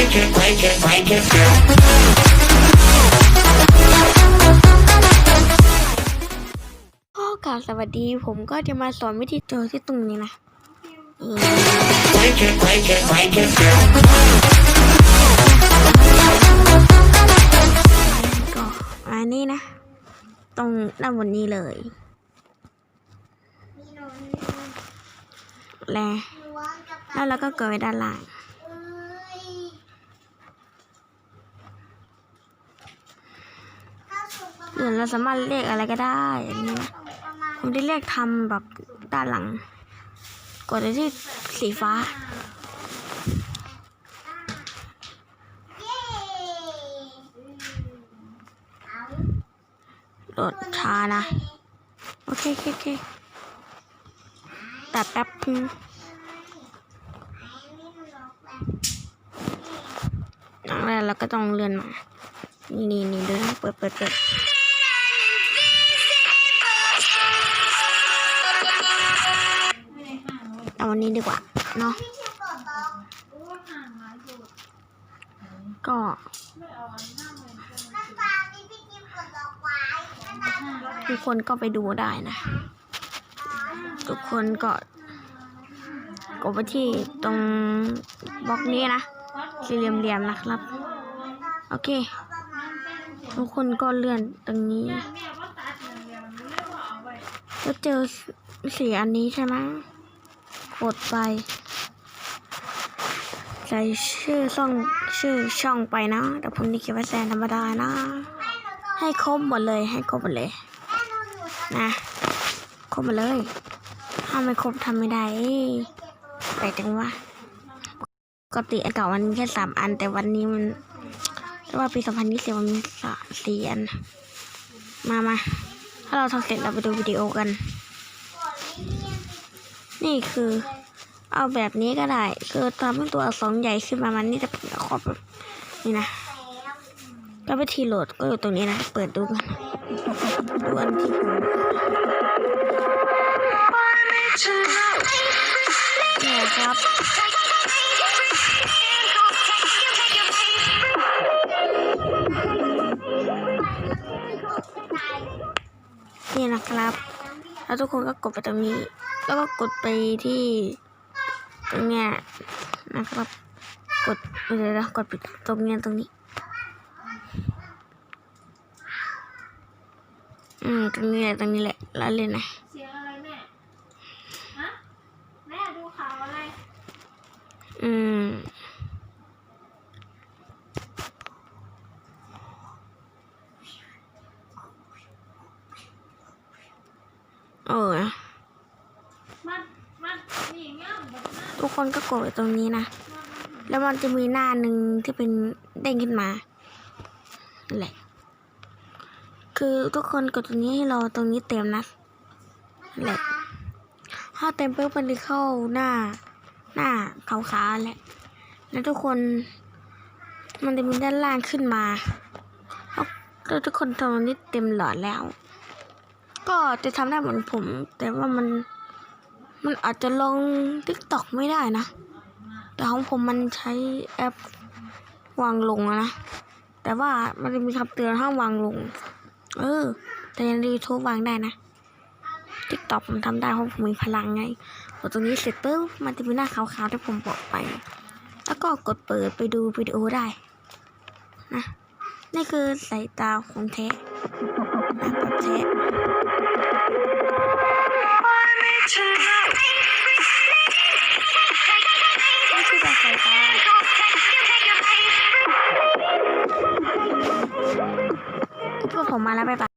break it, break it, break it down. ก็กล่าวสวัสดีผมก็จะมาสอนวิธีเจอที่ตรงนี้นะ Break it, break it, break it down. ก็อันนี้นะ ตรงด้านบนนี้เลยและแล้วเราก็กดไว้ด้านล่าง หรือเราสามารถเรียกอะไรก็ได้อันนี้นะผมได้เรียกทำแบบด้านหลัง กดไปที่สีฟ้าโหลดช้านะ โอเคโอเคอเคแต่แป๊บนึงแล้วเราก็ต้องเลื่อนมา นี่นี่นี่เลื่อนเปิดเปิดเปิด วันนี้ดีกว่าเนาะก็ทุกคนก็ไปดูได้นะ ทุกคนก็กดไปที่ตรงบล็อกนี้นะสี่เหลี่ยมๆนะครับ โอเค ทุกคนก็เลื่อนตรงนี้แล้วเจอสีอันนี้ใช่ไหม กดไป ใส่ชื่อช่องชื่อช่องไปนะแต่ผมนี่เขียนว่าแซนธรรมดานะ ให้ครบหมดเลยให้ครบหมดเลยนะครบหมดเลย ถ้าไม่ครบทำไม่ได้ไปจังวะปกติอันเก่ามันมีแค่สามอัน แต่วันนี้มันแต่ว่าปีสองพันยี่สิบมันมีสามสี่อัน มามาถ้าเราทำเสร็จเราไปดูวิดีโอกัน นี่คือ เอาแบบนี้ก็ได้คือทำให้ตัวอักษรใหญ่ขึ้นมามันนี่จะเป็นขอบแบบนี่นะก็วิธีโหลดก็อยู่ตรงนี้นะ เปิดดูกันดูอันที่ผมนี่ครับนี่นะครับ แล้วทุกคนก็กดไปตรงนี้ แล้วก็กดไปที่ตรงเนี้ยนะครับ กดเดี๋ยวนะกดไปตรงเนี้ยตรงนี้อืมตรงนี้แหละตรงนี้แหละแล้วเลยนะเสียงอะไรแม่ฮะแม่ดูข่าวอะไร อืม เออ มัน มันนี่เงี้ยแบบนั้น ทุกคนก็กดไปตรงนี้นะ แล้วมันจะมีหน้าหนึ่งที่เป็นเด้งขึ้นมาแหละ คือทุกคนกดตรงนี้ให้เราตรงนี้เต็มนะแหละถ้าเต็มปุ๊บมันจะเข้าหน้า หน้าขาวๆแหละ แล้วทุกคนมันจะมีด้านล่างขึ้นมาแล้วแล้วทุกคนตรงนี้เต็มหลอดแล้ว ก็จะทำได้เหมือนผม แต่ว่ามัน มันอาจจะลงทิกตอกไม่ได้นะ แต่ของผมมันใช้แอปวางลงนะ แต่ว่ามันจะมีคำเตือนห้ามวางลง เออ แต่ยังยูทูบวางได้นะทิกตอกผมทำได้เพราะผมมีพลังไงกดตรงนี้เสร็จปุ๊บมันจะมีหน้าขาวๆที่ผมบอกไป แล้วก็กดเปิดไปดูวิดีโอได้ นะ นี่คือสายตาของแท้นะแบบแท้ ผมมาแล้วบ๊ายบาย